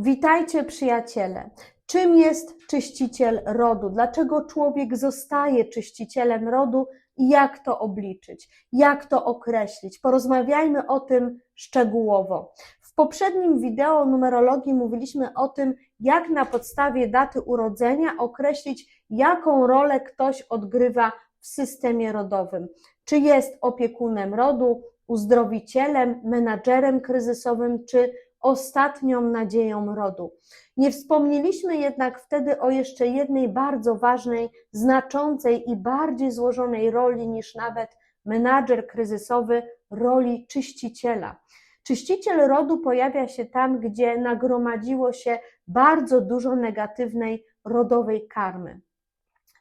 Witajcie przyjaciele. Czym jest czyściciel rodu? Dlaczego człowiek zostaje czyścicielem rodu i jak to obliczyć? Jak to określić? Porozmawiajmy o tym szczegółowo. W poprzednim wideo numerologii mówiliśmy o tym, jak na podstawie daty urodzenia określić, jaką rolę ktoś odgrywa w systemie rodowym. Czy jest opiekunem rodu, uzdrowicielem, menadżerem kryzysowym, czy ostatnią nadzieją rodu. Nie wspomnieliśmy jednak wtedy o jeszcze jednej bardzo ważnej, znaczącej i bardziej złożonej roli niż nawet menadżer kryzysowy roli czyściciela. Czyściciel rodu pojawia się tam, gdzie nagromadziło się bardzo dużo negatywnej rodowej karmy.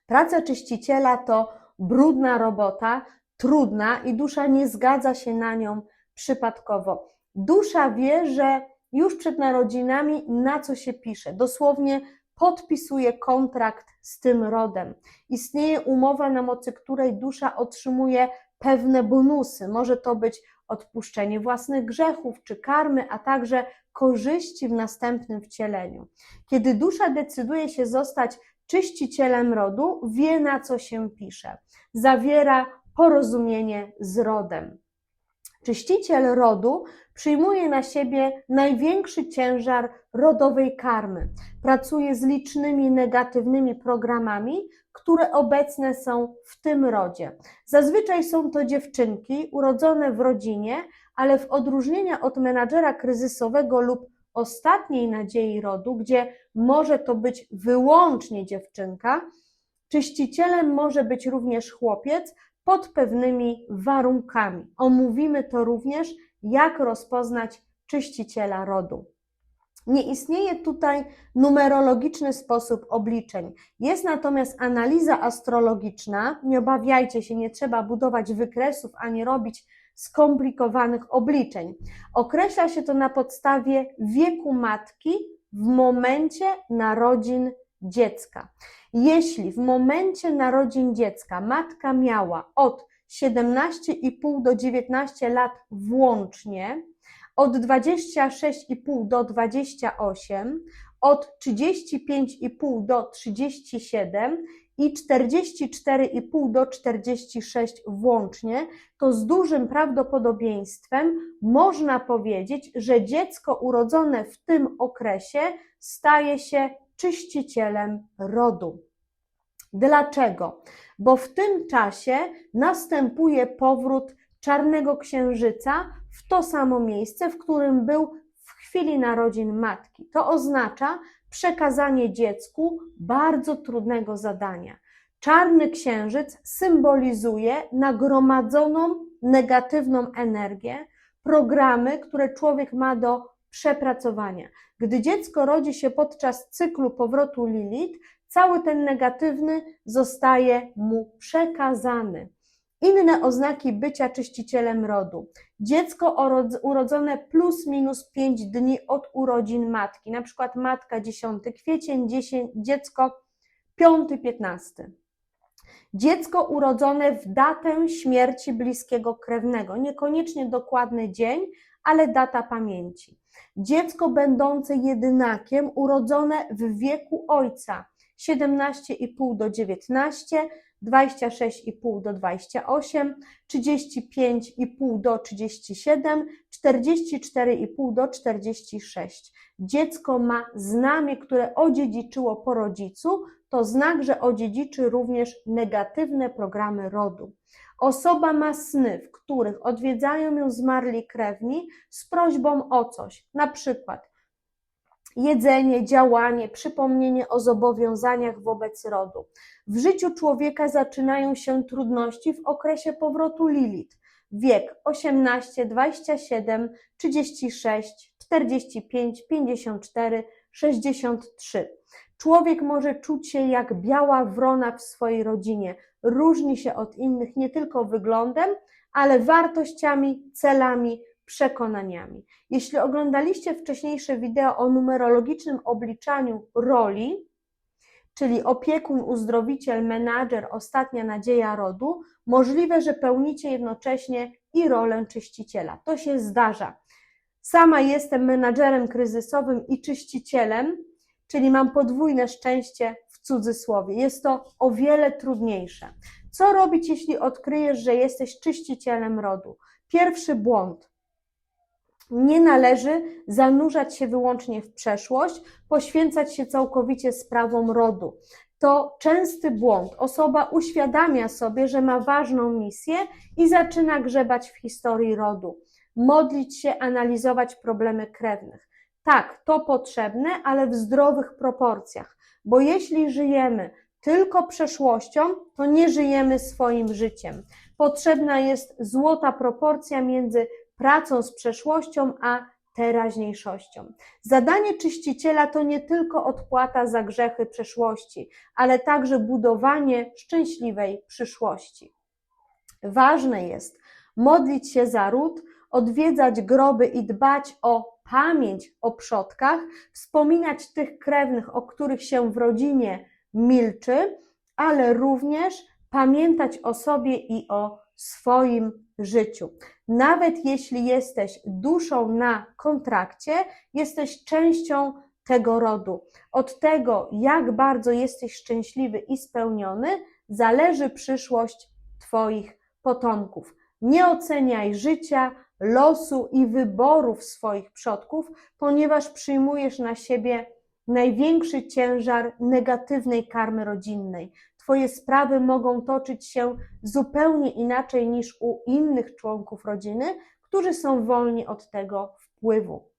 Praca czyściciela to brudna robota, trudna i dusza nie zgadza się na nią przypadkowo. Dusza wie, że już przed narodzinami na co się pisze. Dosłownie podpisuje kontrakt z tym rodem. Istnieje umowa, na mocy której dusza otrzymuje pewne bonusy. Może to być odpuszczenie własnych grzechów czy karmy, a także korzyści w następnym wcieleniu. Kiedy dusza decyduje się zostać czyścicielem rodu, wie na co się pisze. Zawiera porozumienie z rodem. Czyściciel rodu przyjmuje na siebie największy ciężar rodowej karmy. Pracuje z licznymi negatywnymi programami, które obecne są w tym rodzie. Zazwyczaj są to dziewczynki urodzone w rodzinie, ale w odróżnieniu od menadżera kryzysowego lub ostatniej nadziei rodu, gdzie może to być wyłącznie dziewczynka, czyścicielem może być również chłopiec, pod pewnymi warunkami. Omówimy to również, jak rozpoznać czyściciela rodu. Nie istnieje tutaj numerologiczny sposób obliczeń. Jest natomiast analiza astrologiczna. Nie obawiajcie się, nie trzeba budować wykresów ani robić skomplikowanych obliczeń. Określa się to na podstawie wieku matki w momencie narodzin dziecka. Jeśli w momencie narodzin dziecka matka miała od 17,5 do 19 lat włącznie, od 26,5 do 28, od 35,5 do 37 i 44,5 do 46 włącznie, to z dużym prawdopodobieństwem można powiedzieć, że dziecko urodzone w tym okresie staje się czyścicielem rodu. Dlaczego? Bo w tym czasie następuje powrót czarnego księżyca w to samo miejsce, w którym był w chwili narodzin matki. To oznacza przekazanie dziecku bardzo trudnego zadania. Czarny księżyc symbolizuje nagromadzoną negatywną energię, programy, które człowiek ma do przepracowania. Gdy dziecko rodzi się podczas cyklu powrotu Lilith, cały ten negatywny zostaje mu przekazany. Inne oznaki bycia czyścicielem rodu. Dziecko urodzone plus minus 5 dni od urodzin matki, na przykład matka 10 kwiecień, 10, dziecko 5-15. Dziecko urodzone w datę śmierci bliskiego krewnego, niekoniecznie dokładny dzień, ale data pamięci. Dziecko będące jedynakiem, urodzone w wieku ojca 17,5 do 19, 26,5 do 28, 35,5 do 37, 44,5 do 46. Dziecko ma znamie, które odziedziczyło po rodzicu, to znak, że odziedziczy również negatywne programy rodu. Osoba ma sny, w których odwiedzają ją zmarli krewni z prośbą o coś, na przykład jedzenie, działanie, przypomnienie o zobowiązaniach wobec rodu. W życiu człowieka zaczynają się trudności w okresie powrotu Lilith. Wiek 18, 27, 36, 45, 54, 63. Człowiek może czuć się jak biała wrona w swojej rodzinie. Różni się od innych nie tylko wyglądem, ale wartościami, celami, przekonaniami. Jeśli oglądaliście wcześniejsze wideo o numerologicznym obliczaniu roli, czyli opiekun, uzdrowiciel, menadżer, ostatnia nadzieja rodu, możliwe, że pełnicie jednocześnie i rolę czyściciela. To się zdarza. Sama jestem menadżerem kryzysowym i czyścicielem, czyli mam podwójne szczęście w cudzysłowie. Jest to o wiele trudniejsze. Co robić, jeśli odkryjesz, że jesteś czyścicielem rodu? Pierwszy błąd. Nie należy zanurzać się wyłącznie w przeszłość, poświęcać się całkowicie sprawom rodu. To częsty błąd. Osoba uświadamia sobie, że ma ważną misję i zaczyna grzebać w historii rodu, modlić się, analizować problemy krewnych. Tak, to potrzebne, ale w zdrowych proporcjach, bo jeśli żyjemy tylko przeszłością, to nie żyjemy swoim życiem. Potrzebna jest złota proporcja między pracą z przeszłością a teraźniejszością. Zadanie czyściciela to nie tylko odpłata za grzechy przeszłości, ale także budowanie szczęśliwej przyszłości. Ważne jest modlić się za ród, odwiedzać groby i dbać o pamięć o przodkach, wspominać tych krewnych, o których się w rodzinie milczy, ale również pamiętać o sobie i o swoim życiu. Nawet jeśli jesteś duszą na kontrakcie, jesteś częścią tego rodu. Od tego, jak bardzo jesteś szczęśliwy i spełniony, zależy przyszłość Twoich potomków. Nie oceniaj życia, losu i wyborów swoich przodków, ponieważ przyjmujesz na siebie największy ciężar negatywnej karmy rodzinnej. Twoje sprawy mogą toczyć się zupełnie inaczej niż u innych członków rodziny, którzy są wolni od tego wpływu.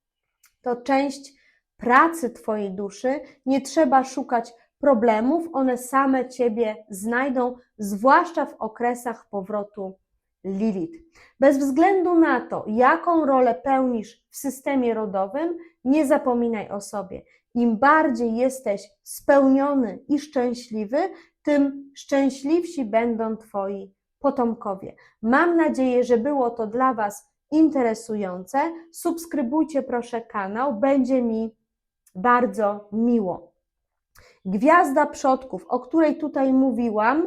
To część pracy Twojej duszy. Nie trzeba szukać problemów, one same Ciebie znajdą, zwłaszcza w okresach powrotu Lilith. Bez względu na to, jaką rolę pełnisz w systemie rodowym, nie zapominaj o sobie. Im bardziej jesteś spełniony i szczęśliwy, tym szczęśliwsi będą Twoi potomkowie. Mam nadzieję, że było to dla Was interesujące. Subskrybujcie proszę kanał, będzie mi bardzo miło. Gwiazda przodków, o której tutaj mówiłam,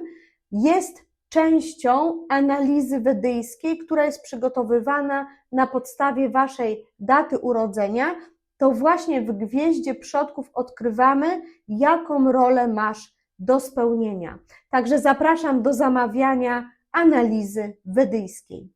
jest częścią analizy wedyjskiej, która jest przygotowywana na podstawie Waszej daty urodzenia. To właśnie w gwieździe przodków odkrywamy, jaką rolę masz do spełnienia. Także zapraszam do zamawiania analizy wedyjskiej.